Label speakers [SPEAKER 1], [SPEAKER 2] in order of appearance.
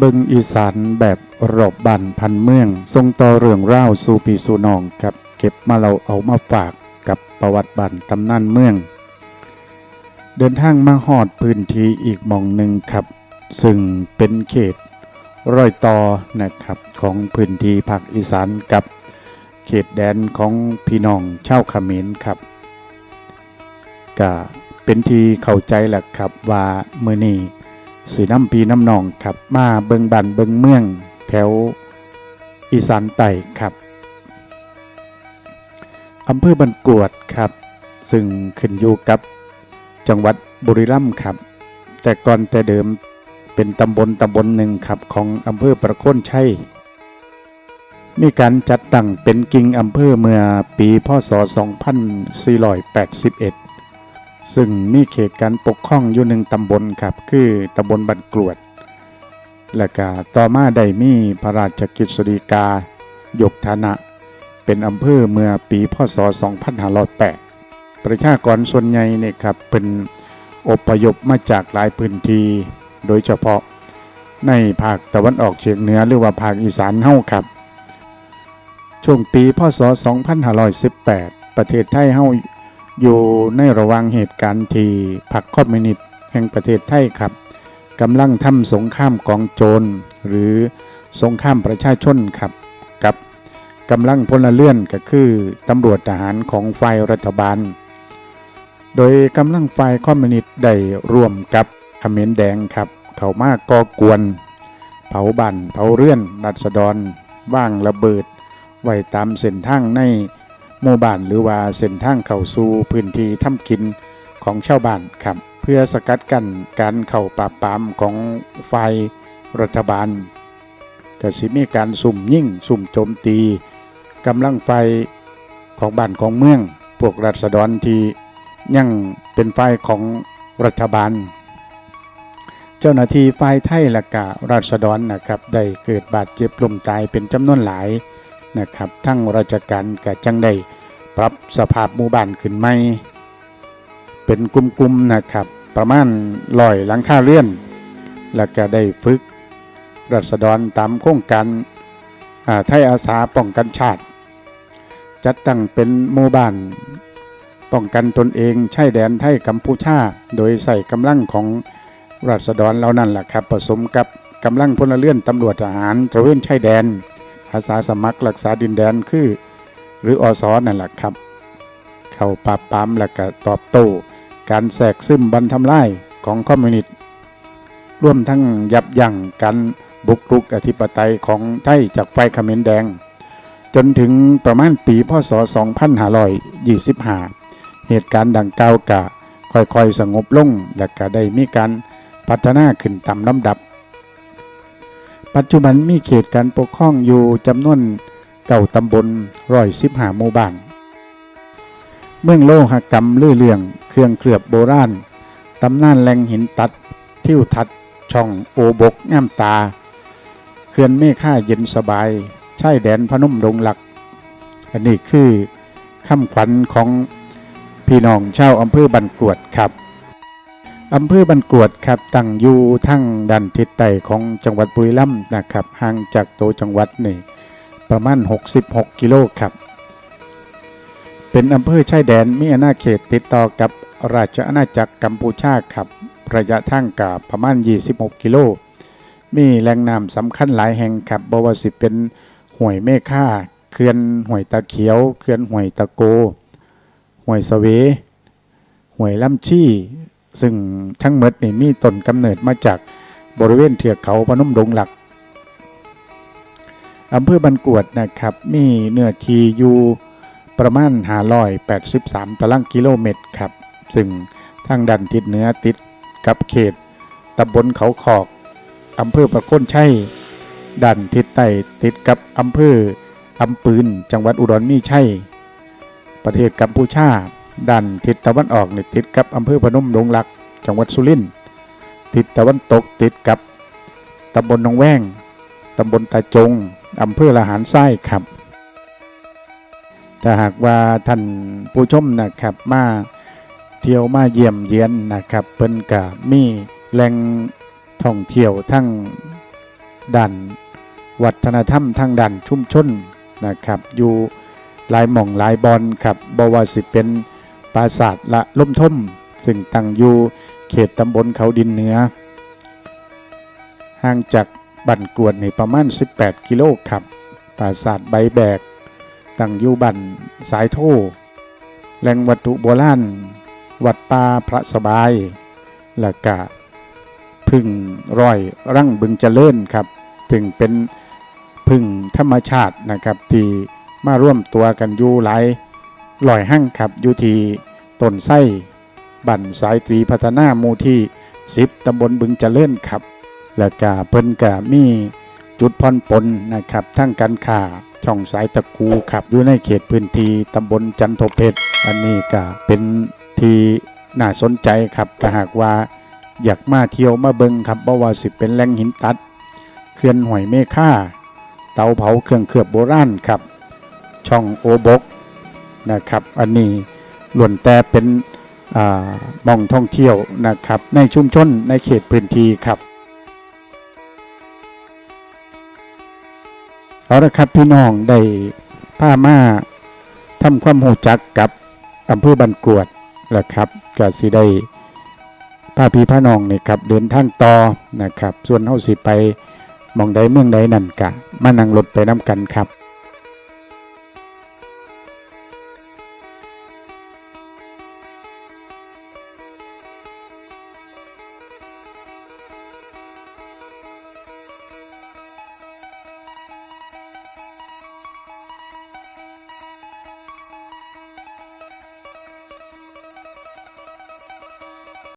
[SPEAKER 1] บิงอีสานแบบรอบบันพันเมือง ทรงต่อเรื่องร่าวสู่ปีสู่นองครับ เก็บมาเราเอามาฝากกับประวัติบันตำนานเมือง เดินทางมาหอดพื้นที่อีกมองหนึ่งครับ ซึ่งเป็นเขตรอยต่อนะครับของพื้นที่ภาคอีสานกับเขตแดนของพี่น้องชาวเขมรครับก็เป็นที่เข้าใจแหละครับว่าเมื่อนี้ สีน้ำปีน้ำนองครับมาเบิงบันเบิงเมืองแถวอีสานใต้ครับอำเภอบันกวดครับ ซึ่งขึ้นอยู่กับจังหวัดบุรีรัมย์ครับ แต่ก่อนแต่เดิมเป็นตำบลตำบลหนึ่งครับของอำเภอประโคนชัยมีการจัดตั้งเป็นกิ่งอำเภอเมื่อปีพศ 2481 ซึ่งมีเขตการปกครองอยู่หนึ่งตำบลครับ คือตำบลบันกรวด และก็ต่อมาได้มีพระราชกิจสฎีกา ยกฐานะ เป็นอำเภอเมื่อปีพศ 2508 ประชากรส่วนใหญ่เนี่ยครับเป็นอพยพมาจากหลายพื้นที่โดยเฉพาะในภาคตะวันออกเฉียงเหนือหรือว่าภาคอีสานเฮาครับ ช่วงปีพศ 2518 ประเทศไทยเฮา อยู่ในระว่างเหตุการณ์ที่พรรคอมมินิตแห่งประเทศไทยครับกำลังทำสงครามกองโจร หรือสงครามประชาชนครับ กับกำลังพลเรือนก็คือตำรวจทหารของฝ่ายรัฐบาล โดยกำลังฝ่ายคอมมิวนิสต์ได้ร่วมกับเขมรแดงครับ เขามาก่อกวน เผาบันเผาเรือนรัษฎรว่างระเบิดไว้ตามเส้นทางใน หมู่บ้านหรือว่าเส้นทางเข้าสู่พื้นที่ทำกินของชาวบ้านครับ เพื่อสกัดกั้นการเข้าปราบปรามของฝ่ายรัฐบาลก็สิมีการสุ่มยิ่งสุ่มโจมตีกำลังไฟของบ้านของเมือง พวกรัษฎรที่ยังเป็นฝ่ายของรัฐบาล เจ้าหน้าที่ฝ่ายไทยและกะรัษฎรนะครับได้เกิดบาดเจ็บล้มตายเป็นจำนวนหลายนะครับ ทั้งราชการก็จังได้ ปรับสภาพหมู่บ้านขึ้นใหม่เป็นกลุ่มๆนะครับ ประมาณลอยหลังคาเลื่อน แล้วก็ได้ฝึกรัษฎรตามโครงการอาไทยอาสาป้องกันชาติ จัดตั้งเป็นหมู่บ้านป้องกันตนเองชายแดนไทยกัมพูชา โดยใส่กำลังของรัษฎรเหล่านั้นแหละครับผสมกับกำลังพลเรือนตำรวจทหารตระเวนชายแดน อาสาสมัครรักษาดินแดนคือ รืออสอนั่นแหละครับ เข้าปราบปรามและก็ตอบโต้ การแทรกซึมบันทำลายของคอมมิวนิสต์ร่วมทั้งยับยั้งการบุกรุกอธิปไตยของไทยจากไฟเขมรแดง จนถึงประมาณปีพศ 2525 เหตุการณ์ดังกล่าวกะค่อยๆ สงบลง และก็ได้มีการพัฒนาขึ้นตามลำดับ ปัจจุบันมีเขตการปกครองอยู่จำนวน เก่าตำบลร้อยสิบหาหมู่บ้าน เมืองโลหกรรมลื่อเลือง เครื่องเคลือบโบราณตำนานแหล่งหินตัด ทิวทัศน์ช่องโอบกงามตา เขื่อนเมฆาเย็นสบายชายแดนพนมดงหลัก อันนี้คือคำขวัญของพี่น้องชาวอำเภอบันกรวดครับอำเภอบันกรวดครับตั้งอยู่ทั้งด้านทิศใต้ของจังหวัดบุรีรัมย์นะครับห่างจากตัวจังหวัดนี่ ประมาณ 66 กิโลครับ เป็นอำเภอชายแดนมีอาณาเขตติดต่อกับราชอาณาจักรกัมพูชาครับ ระยะทางกับประมาณ 26 กิโล มีแหล่งน้ำสำคัญหลายแห่งครับบวสิเป็นห่วยเมฆ่าเขื่อนห้วยตะเขียวเขื่อนห้วยตะโกห้วยสะเวห้วยลำชี้ ซึ่งทั้งหมดนี่มีต้นกำเนิดมาจากบริเวณเทือกเขาพนมดงหลัก อำเภอบันกวดนะครับ มีเนื้อที่อยู่ประมาณ583ตารางกิโลเมตรครับ ซึ่งทางด้านทิศเหนือติดกับเขตตำบลเขาขอกอำเภอประโคนชัยด้านทิศใต้ติดกับอำเภออำปืนจังหวัดอุดรมีชัยประเทศกัมพูชาด้านทิศตะวันออกนี่ติดกับอำเภอพนมดงลัก จังหวัดสุรินทร์ทิศตะวันตกติดกับตำบลหนองแวงตำบลตาจง อำเภอละหารไส้ครับ ถ้าหากว่าท่านผู้ชมนะครับมาเที่ยวมาเยี่ยมเยียนนะครับเปิ้นกะมีแหล่งท่องเที่ยวทั้งด้านวัฒนธรรมทั้งด้านชุ่มชนนะครับ อยู่หลายหม่องหลายบอนครับบว่าสิเป็นปราสาทละล่มท่มซึ่งตั้งอยู่เขตตำบลเขาดินเหนือ ห่างจาก บันกวดในประมาณ 18 กิโลครับปราสาทใบแบก ตั้งอยู่บันสายโทแหล่งวัตถุโบราณวัดป่าพระสบายและกะพึ่งร้อยรั่งบึงเจริญครับ ถึงเป็นพึ่งธรรมชาตินะครับที่มาร่วมตัวกันอยู่หลายลอยหั่งครับอยู่ที่ต้นไส้บันสายตรีพัฒนาหมู่ที่สิบตำบลบึงเจริญครับ และกะเพิ่นกะมีจุดพรปนนะครับทั้งการข่าช่องสายตะกูขับอยู่ในเขตพื้นที่ตำบลจันทเพชรอันนี้ก็เป็นที่น่าสนใจครับถ้าหากว่าอยากมาเที่ยวมาเบิงครับบ่ว่าสิเป็นแหล่งหินตัดเขื่อนหอยเมฆาเตาเผาเครื่องเคลือบโบราณครับ ช่องโอบกนะครับ อันนี้ล้วนแต่เป็นอ่าหมองท่องเที่ยวนะครับ ในชุมชนในเขตพื้นที่ครับ เอาละครับพี่น้องได้ผ้ามาทำความหูจักกับอำเภอบันกวดแล้วครับก็สิได้พาพี่พาน้องนี่ครับเดินทางต่อนะครับ ส่วนเฮาสิไปมองใดเมืองใดนั่นกะมานั่งรถไปน้ำกันครับ